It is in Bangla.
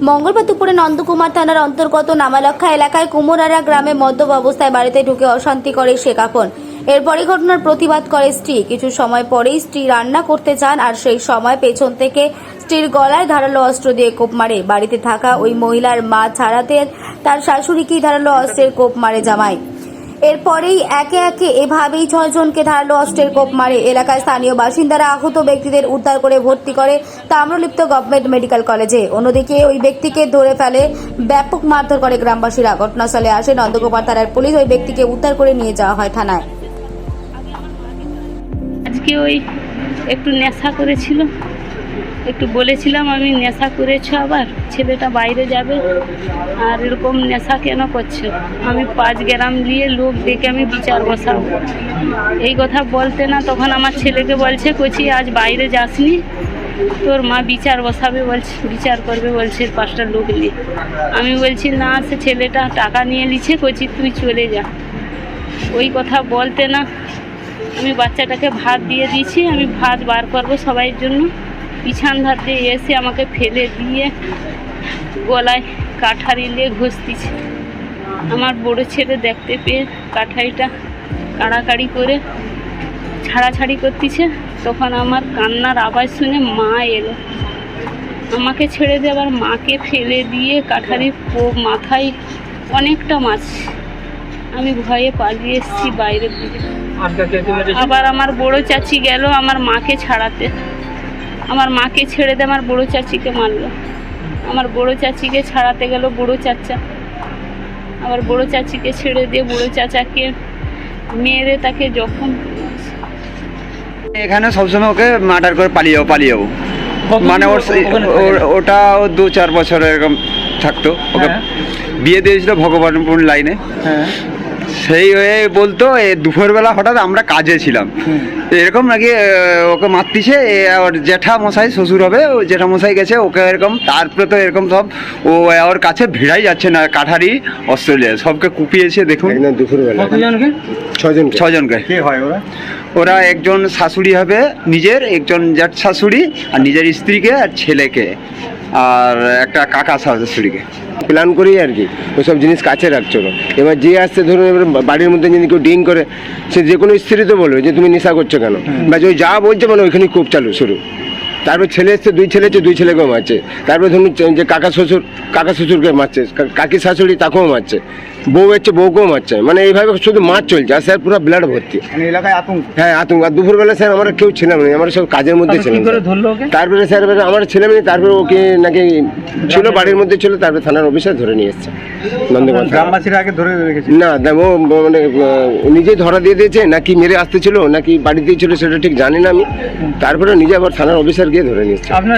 মঙ্গলবার দুপুরে নন্দকুমার থানার অন্তর্গত নামালক্ষা এলাকায় কুমোরারা গ্রামে মদ্যপ অবস্থায় বাড়িতে ঢুকে অশান্তি করে শেখাপন এরপরই ঘটনার প্রতিবাদ করে স্ত্রী। কিছু সময় পরেই স্ত্রী রান্না করতে চান আর সেই সময় পেছন থেকে স্ত্রীর গলায় ধারালো অস্ত্র দিয়ে কোপ মারে। বাড়িতে থাকা ওই মহিলার মা ছাড়াতে তার শাশুড়িকেই ধারালো অস্ত্রের কোপ মারে জামাই। এরপরেই একে একে এভাবেই ছয়জনকে ধারালো অস্ত্রের কোপ মারে। এলাকায় স্থানীয় বাসিন্দারা আহত ব্যক্তিদের উদ্ধার করে ভর্তি করে তাম্রলিপ্ত গভর্নমেন্ট মেডিকেল কলেজে। অন্যদিকে ওই ব্যক্তিকে ধরে ফেলে, ব্যাপক মারধর করে গ্রামবাসীরা। ঘটনাস্থলে আসে নন্দকুমার থানার পুলিশ। ওই ব্যক্তিকে উদ্ধার করে নিয়ে যাওয়া হয় থানায়। আজকে ওই একটু নেশা করেছিল। একটু বলেছিলাম আমি নেশা করেছ আবার, ছেলেটা বাইরে যাবে, আর এরকম নেশা কেন করছ? আমি পাঁচ গ্রাম দিয়ে লোক ডেকে আমি বিচার বসাবো। এই কথা বলতে না, তখন আমার ছেলেকে বলছে, কচি আজ বাইরে যাসনি। তোর মা বিচার বসাবে বলছে, বিচার করবে বলছে পাঁচটা লোক নিয়ে। আমি বলছি, না, সে ছেলেটা টাকা নিয়ে নিচ্ছে, কচি তুই চলে যা। ওই কথা বলতে না, আমি বাচ্চাটাকে ভাত দিয়ে দিয়েছি, আমি ভাত বার করব সবাইয়ের জন্য। পিছান ধার দিয়ে এসে আমাকে ফেলে দিয়ে গলায় কাঠারি নিয়ে ঘষতিছে আমার বড় ছেলে দেখতে পেয়ে কাঠারিটা কাড়াকাড়ি করে ছাড়াছাড়ি করতেছে। তখন আমার কান্নার আওয়াজ শুনে মা এলো। আমাকে ছেড়ে দিয়ে আবার মাকে ফেলে দিয়ে কাঠারির মাথায় অনেকটা মাছ। আমি ভয়ে পালিয়ে এসেছি বাইরের দিকে। আবার আমার বড় চাচি গেল আমার মাকে ছাড়াতে। আমার মাকে ছেড়ে দিয়ে আমার বড় চাচিকে মারলো। আমার বড় চাচিকে ছাড়াতে গেল বড় চাচা। আবার বড়ো চাচিকে ছেড়ে দিয়ে বড় চাচাকে মেরে তাকে যখন এখানে সবসময় ওকে মার্ডার করে পালিয়ে যাব পালিয়ে যাব মানে ওর? ওটা ও দু চার বছর এরকম থাকতো। ওকে হ্যাঁ। বিয়ে দিয়েছিল ভগবানপুর লাইনে হ্যাঁ। সেই হয়ে বলতো এ দুপুরবেলা হঠাৎ আমরা কাজে ছিলাম। এরকম নাকি ওকে মারতিছে এ, ওর জেঠা মশাই শ্বশুর হবে ও জেঠা মশাই গেছে ওকে এরকম তারপরে তো এরকম সব ও ওর কাছে ভিড়াই যাচ্ছে না কাঠারি অস্ট্রেলিয়া সবকে কুপিয়েছে দেখুন। দুপুরবেলা। ছজন ছজনকে। কে হয় ওরা? ওরা একজন শাশুড়ি হবে নিজের একজন জ্যাঠ শাশুড়ি আর নিজের স্ত্রীকে আর ছেলেকে। আর একটা কাকা শাশুড়িকে প্ল্যান করি আর কি ওইসব জিনিস কাছে রাখছো এবার যে আসছে ধরুন এবার বাড়ির মধ্যে যদি কেউ ডিং করে সে যে কোনো স্ত্রী তো বলবে যে তুমি নেশা করছ কেন? বা যে যা বলছে মানে ওইখানে খুব চালু শুরু। তারপর ছেলে এসছে দুই ছেলে এসছে দুই ছেলেকেও মারছে। তারপর ধরুন যে কাকা শ্বশুর কাকা শ্বশুরকে মারছে কাকি শাশুড়ি তাকেও মারছে। বউ এসছে বউকেও মারছে মানে এইভাবে শুধু মাছ চলছে আর স্যার পুরো ব্লাড ভর্তি। মানে এলাকায় আতঙ্ক? হ্যাঁ আতঙ্ক। আর দুপুরবেলা স্যার আমরা কেউ ছিলাম না আমরা সব কাজের মধ্যে ছিলাম ওকে? তারপরে স্যার এবারে আমার ছেলে মেয়ে তারপরে ওকে নাকি ছিল বাড়ির মধ্যে ছিল তারপরে থানার অফিসার ধরে নিয়ে এসছে। নন্দকুমার গ্রামবাসীরা আগে ধরে রেখেছে? না দেখ ও মানে নিজেই ধরা দিয়ে দিয়েছে নাকি মেরে আসতেছিল নাকি বাড়িতেই ছিল সেটা ঠিক জানি না আমি। তারপরে নিজে আবার থানার অফিসার গিয়ে ধরে নিয়ে এসছে। আপনার